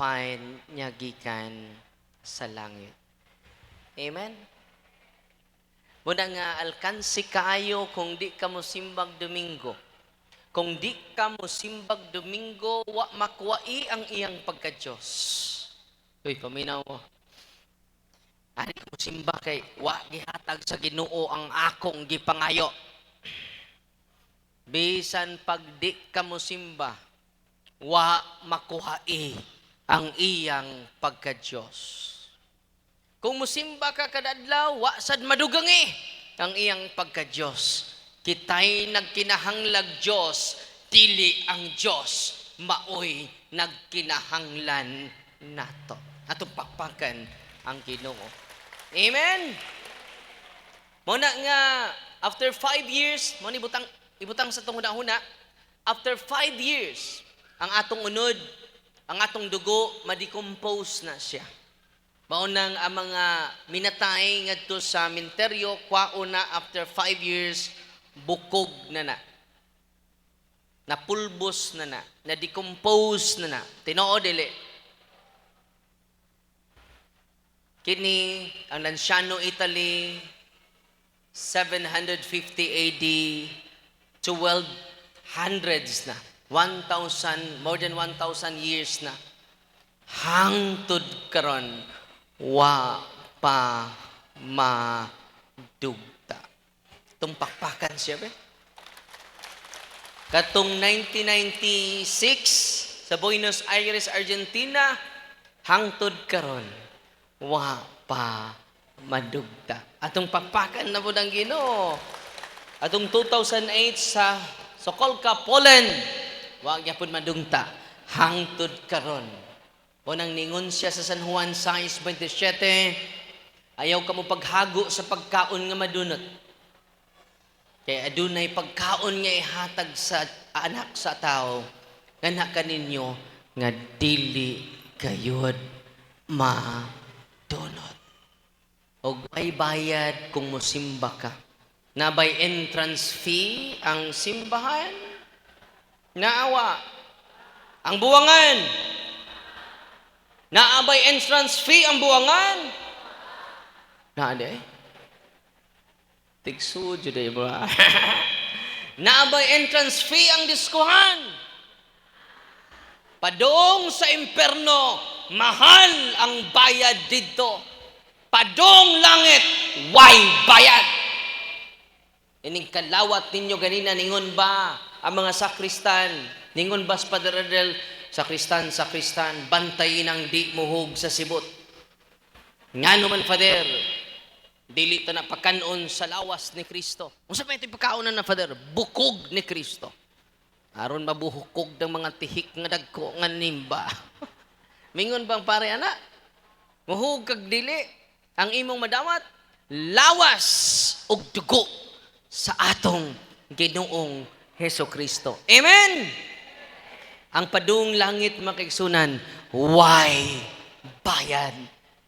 sapain niya gikan sa langit. Amen? Muna nga alkansi kaayo kung di ka mo simbag Domingo. Kung di ka mo simbag Domingo, wa makwai ang iyang pagka-Diyos. Uy, paminaw mo. Ani ko simba kay wa gihatag sa Ginoo ang akong gipangayo. Bisan pag di ka mo simba, wa makuhai ang iyang pagka-Diyos. Kung musimba ka kadadlaw, wa sad madugangi ang iyang pagka-Diyos. Kitay nagkinahanglag Diyos, dili ang Diyos, maoy nagkinahanglan nato. Atong pakpakan ang Ginoo. Amen. Muna nga after five years, mo ni butang ibutang sa tungod huna after five years, ang atong unod, ang atong dugo, ma-decompose na siya. Maunang ang mga minatay ngadto sa minteryo, kwao na after five years, bukog na na. Napulbos na na. Na-decompose na na. Tinoo dili. Kini, ang Lanciano, Italy, 750 AD, 1200s na. 1,000, more than 1,000 years na. Hangtod karon wa pa madugta. Itong pakpakan siya ba? Katong 1996 sa Buenos Aires, Argentina, hangtod karon wa pa madugta. Atong pakpakan na po ng Ginoo. Atong 2008 sa Sokolka, Poland, wa gyapon madungta. Hangtod karon. Unang ningon siya sa San Juan 6.27, ayaw ka mo paghago sa pagkaon nga madunot. Kaya adunay pagkaon nga ihatag sa anak sa tao, nga kaninyo nga dili kayod madunot. O ay bayad kung musimba ka. Na by entrance fee ang simbahan? Naawa. Ang buwangan. Naabay entrance fee ang buwangan. Naade? Tigso, juday ba? Naabay entrance fee ang diskuhan. Padong sa imperno, mahal ang bayad dito. Padong langit, why bayad? Ining kalawat ninyo ganina, ningon ba ang mga sakristan? Ningon ba sa Padre Adel, sakristan, sakristan, bantayin ang di muhog sa sibot. Nga naman, Father, dili ta na pakanon sa lawas ni Kristo. Kung sa ito pagkaonan na, Father, bukog ni Kristo. Aron mabuhukog ng mga tihik nga dagko nga nimba. Mingon bang pare ana? Muhug kag dili ang imong madawat lawas ug dugo sa atong Ginoong Heso Kristo. Amen. Ang padung langit makigsunan, why bayad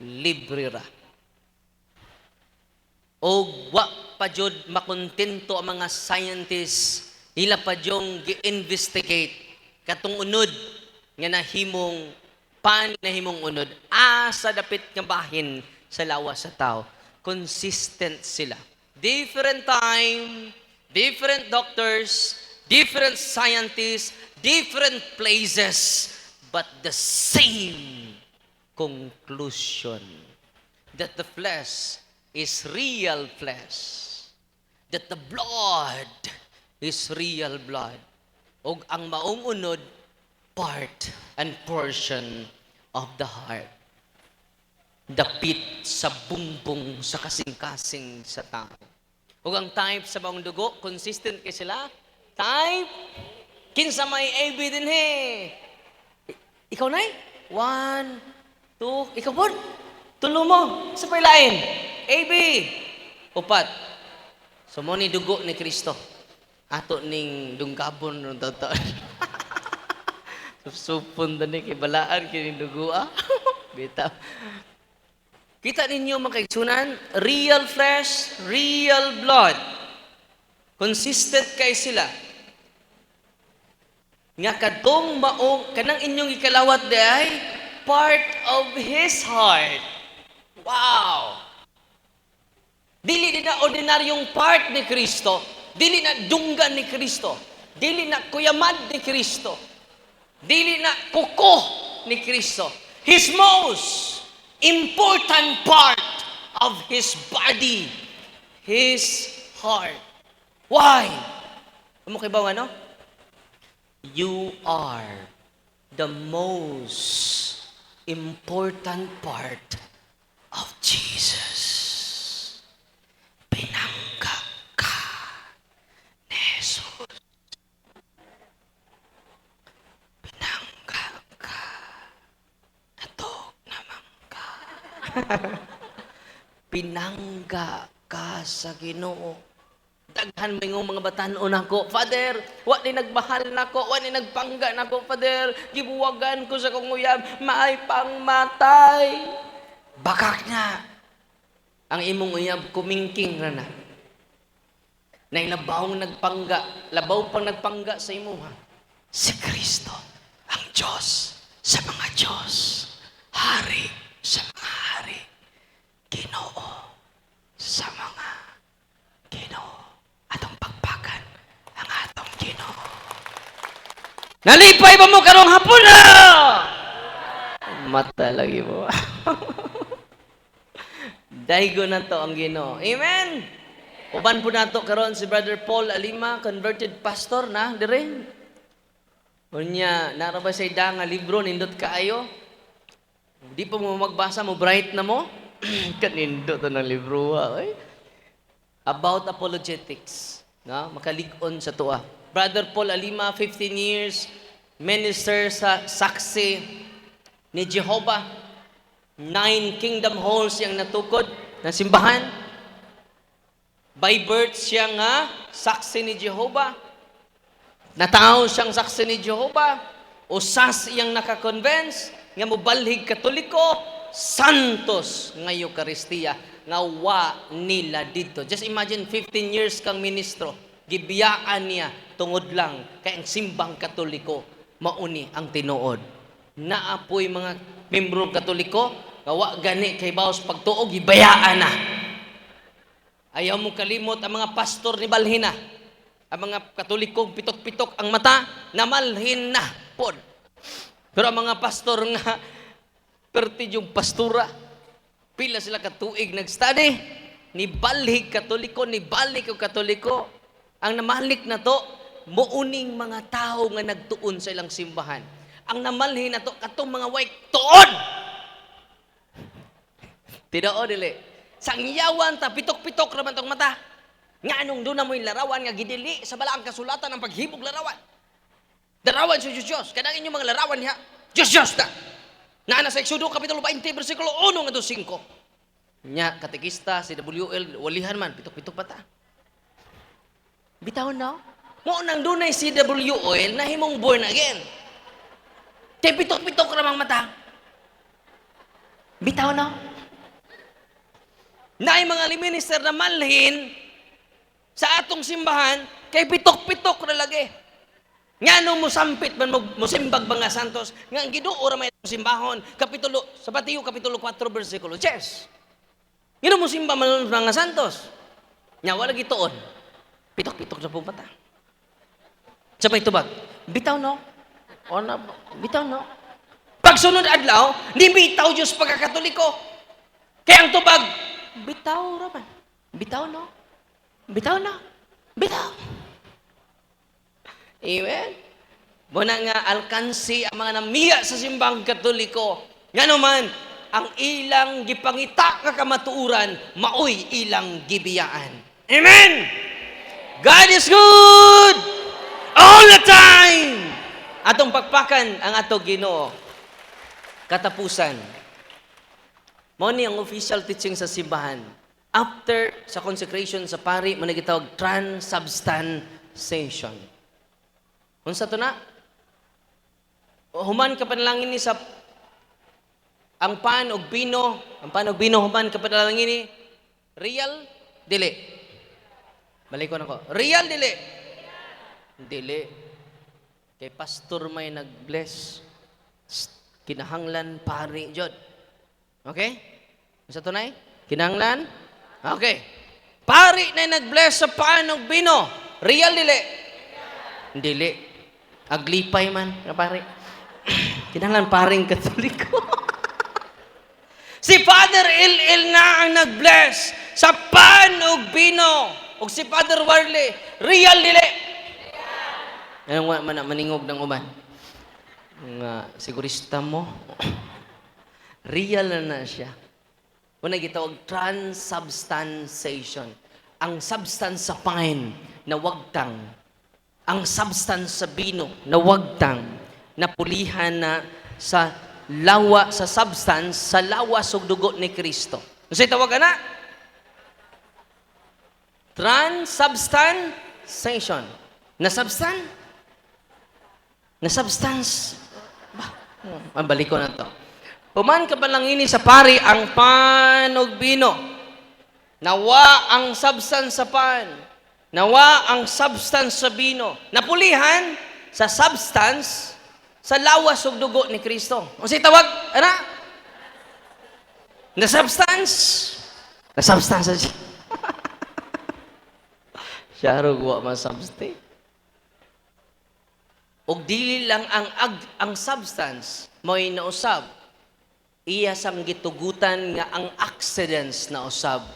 libre ra. O wa pa jud makontento ang mga scientists Ila pa yung gi-investigate katong unod nga nahimong pan nahimong unod asa dapit nga bahin sa lawas sa tao. Consistent sila. Different time, different doctors, different scientists, different places, but the same conclusion that the flesh is real flesh. That the blood is real blood. O ang maong unod, part and portion of the heart. Dapit sa bumbong sa kasing-kasing sa tao. O ang type sa maong dugo, consistent kay sila. Type, kinsa may AB din he. Ikaw na One, two, ikaw po. Tulo mo. Sa pailain. AB. Upat. So mo ni dugo ni Kristo ato ning dunggabon nung tataon. Supon na ni kay balaan kini dugua. Bita. Kita ninyo mga kaigsunan, real flesh, real blood. Consistent kay sila. Nga kadtong maong kanang inyong ikalawat day part of His heart. Wow! Dili di na ordinaryong part ni Kristo. Dili na dunggan ni Kristo. Dili na kuyamad ni Kristo. Dili na kuko ni Kristo. His most important part of His body. His heart. Why? Ba ano? You are the most important part of Jesus. Pinangga ka ni Jesus. Pinangga ka. Natog naman ka. Pinangga ka sa ginoo. Daghan mo yung mga batanon ako. Father, wa ni nagmahal nako, wa ni nagpangga nako, Father. Gibuwagan ko sa kong uyab, maay pangmatay. Bakak na. Ang imong uyab kumingking ra na. Na labaw nagpangga, labaw pang nagpangga sa imo ha. Si Kristo, ang Diyos sa mga Diyos. Hari sa mga hari. Ginoo sa mga Ginoo. Atong pagpakan ang atong Ginoo. Nalipay ba mo karong hapon na? Mata lagi mo. Daigo na to ang Ginoo. Amen. Uban po nato karon si Brother Paul Alima, converted pastor na dire. Unya, nara ba say da nga libro nindot kaayo? Di pa mo magbasa mo bright na mo? Kanindot to ng libro ha. Oy. About apologetics, no? Makalig-on sa tuwa. Brother Paul Alima, 15 years, minister sa saksi ni Jehovah. Nine kingdom halls siyang natukod ng simbahan. By birth siya nga saksi ni Jehovah. Natao siyang saksi ni Jehovah. Usas iyang nakakonvince nga mubalhig katoliko santos nga Eucharistia nga wa nila dito. Just imagine 15 years kang ministro, gibiyaan niya tungod lang kay ang simbang katoliko mauni ang tinuod. Naapoy mga membro katoliko nga wa gani kay baos pagtuog gibayaan na. Ayaw mo kalimot ang mga pastor ni Balhina. Ang mga katolikong pitok-pitok ang mata, namalhin na pod. Pero ang mga pastor nga, perti yung pastura, pila sila katuig nag-study, ni balhig katoliko, ni balik yung katoliko. Ang namalik na to, muuning mga tao nga nagtuon sa ilang simbahan. Ang namalhin na to, katong mga way tuon! Tinoo dili. Sang iyawan ta pitok-pitok raman tong mata. Nga anong doon na mo yung larawan nga gidili sa balaang kasulatan ng paghibog larawan. Larawan sa Diyos Diyos. Kadang inyong mga larawan niya, Diyos Diyos na. Na sa Exodo Kapitulo 20, versikulo 1 nga do 5. Nya, katekista, si WL, walihan man, pitok-pitok pa ta. Bitaw na. Mo nang dunay si WL na himong born again. Kay pitok-pitok ramang mata. Bitaw na. Na mga liminister na malhin sa atong simbahan, kay pitok-pitok na lagi. Nga nung musampit man mo musimbag mga santos, nga ang giduo ra may simbahon, kapitulo, sa Batiyo, kapitulo 4, versikulo 10. Nga nung musimba man mga santos, nga wala gituon, pitok-pitok sa pumata. Sa may tubag, bitaw no? O na, bitaw no? Pagsunod adlaw, di bitaw Diyos pagkakatoliko. Kaya ang tubag, bitaw ra man. Bitaw no? Bitaw na. Bitaw. Amen. Muna nga alkansi ang mga namiya sa simbang katoliko. Nga naman, ang ilang gipangita nga kamatuuran, maoy ilang gibiyaan. Amen! God is good! All the time! Atong pagpakan ang ato ginoo. Katapusan. Mao ni ang official teaching sa simbahan. After sa consecration sa pari, managitawag transubstantiation. Unsa to na? Human ka panalangin ni sa ang pan og bino, ang pan og bino human ka panalangin ni real dili. Balik ko nako. Real dili. Dili. Kay pastor may nag-bless. kinahanglan pari jud. Okay? Sa tunay? Kinahanglan? Okay. Pari na nag-bless sa paan og bino. Real dili? Dili. Aglipay man, nga pari. kinahanglan paring katoliko. si Father Il-Il na ang nag-bless sa pan og bino. Og si Father Warley, real dili? Anong wa man maningog ng uban? Nga sigurista mo. real na na siya. Una gitawag transubstantiation. Ang substance sa pine na wagtang. Ang substance sa bino na wagtang. Napulihan na sa lawa sa substance sa lawa sa dugo ni Kristo. Kasi tawag na transubstantiation. Na substan? Na substance. Bah, ang balik ko na to. Human ka ba lang ini sa pari ang panog bino. Nawa ang substance sa pan. Nawa ang substance sa bino. Napulihan sa substance sa lawas ug dugo ni Kristo. Si tawag, ana? Na substance. Na substance siya. siya ro wa man substance. Og dili lang ang ag, ang substance mo'y nausab iya sang gitugutan nga ang accidents na usab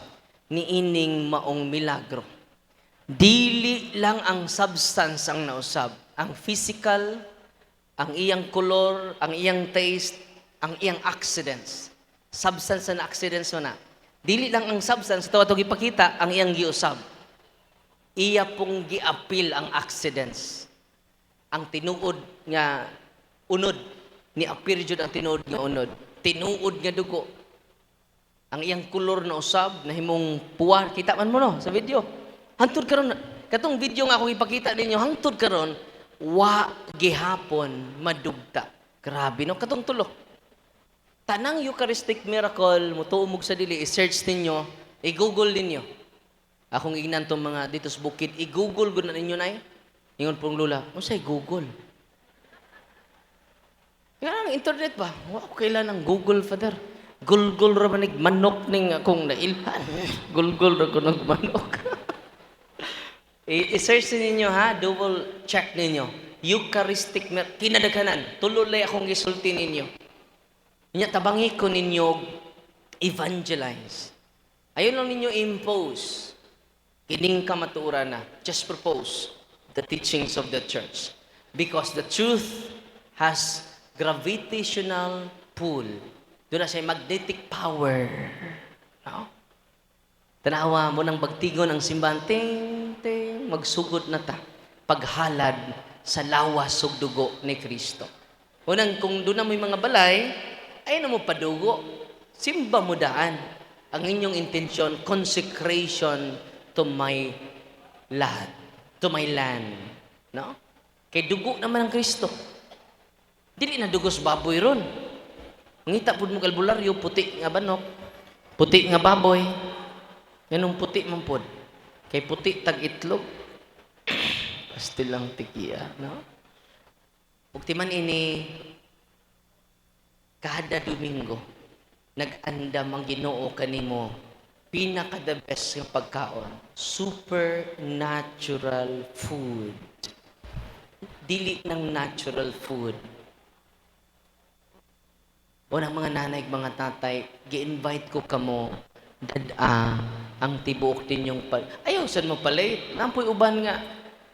ni ining maong milagro. Dili lang ang substance ang nausab, ang physical, ang iyang color, ang iyang taste, ang iyang accidents. Substance and accidents na. Dili lang ang substance, ito ato ipakita, ang iyang giusab. Iya pong giapil ang accidents. Ang tinuod nga unod, ni apir jud ang tinuod nga unod tinuod nga dugo. Ang iyang kulor na usab na himong puwar kita man mo no sa video. Hantod karon katong video nga akong ipakita ninyo hangtod karon wa gihapon madugta. Grabe no katong tulo. Tanang Eucharistic miracle mo tuumog sa dili i-search ninyo, i-google ninyo. Akong ignan tong mga dito sa bukid, i-google gud na ninyo nay. Ingon pong lula, unsay Google? Yan ang internet ba? Ko kailan ang Google, Father. Gulgul ra manig manok ning akong nailhan. Gulgul ra ko manok. I-search ninyo ha, double check ninyo. Eucharistic mer kinadaghanan. Tulo lay akong gisulti ninyo. Nya tabangi ko ninyo evangelize. Ayun lang ninyo impose. Kining kamatura na. Just propose the teachings of the church. Because the truth has gravitational pull. Doon na siya magnetic power. No? Tanawa mo ng bagtigon ang simbahan, ting, ting, magsugod na ta. Paghalad sa lawas ug dugo ni Kristo. Unang kung doon na mo mga balay, ay na mo padugo. Simba mo daan. Ang inyong intensyon, consecration to my land. To my land. No? Kay dugo naman ang Kristo. Dili na dugos baboy ron. Ngita pud mo kalbularyo puti nga banok. Puti nga baboy. Ganong puti man pud. Kay puti tag itlog. Pastil lang tikiya, no? Ug timan ini kada Domingo nag-andam ang Ginoo kanimo pinaka the best nga pagkaon supernatural food dili ng natural food Unang mga nanay, mga tatay, gi-invite ko kamo dada ang tibuok ninyong pal. Ayaw, saan mo palay? Nampoy uban nga.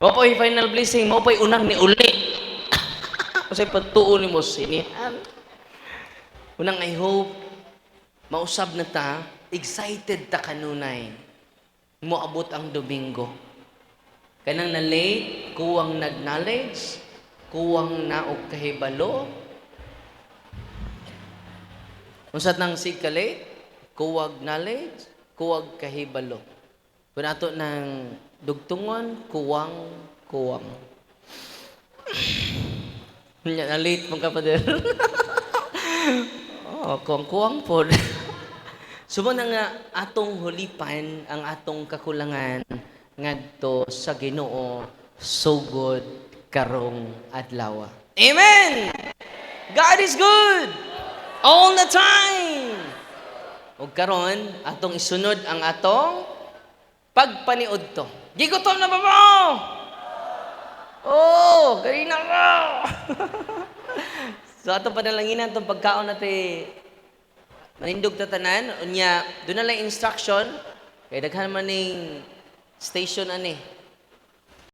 Mo final blessing, mo po yung unang ni uli. Kasi pagtuon ni mo sinihan. Unang I hope, mausab na ta, excited ta kanunay. Mo abot ang Domingo. Kanang na late, kuwang nag-knowledge, kuwang na og kahibalo, Unsat nang sikali, kuwag knowledge, kuwag kahibalo. Kung ato ng dugtungon, kuwang kuwang. Nya na late mga kapader. oh, kuwang kuwang po. Sumo na nga atong hulipan ang atong kakulangan ngadto sa Ginoo sugod karong adlaw. Amen. God is good all the time. O karon atong isunod ang atong pagpaniud to. Gigutom na ba mo? Oh, ganina ka. so atong panalanginan tong pagkaon natin manindog ta tanan unya doon na lang instruction kay daghan man ning station ani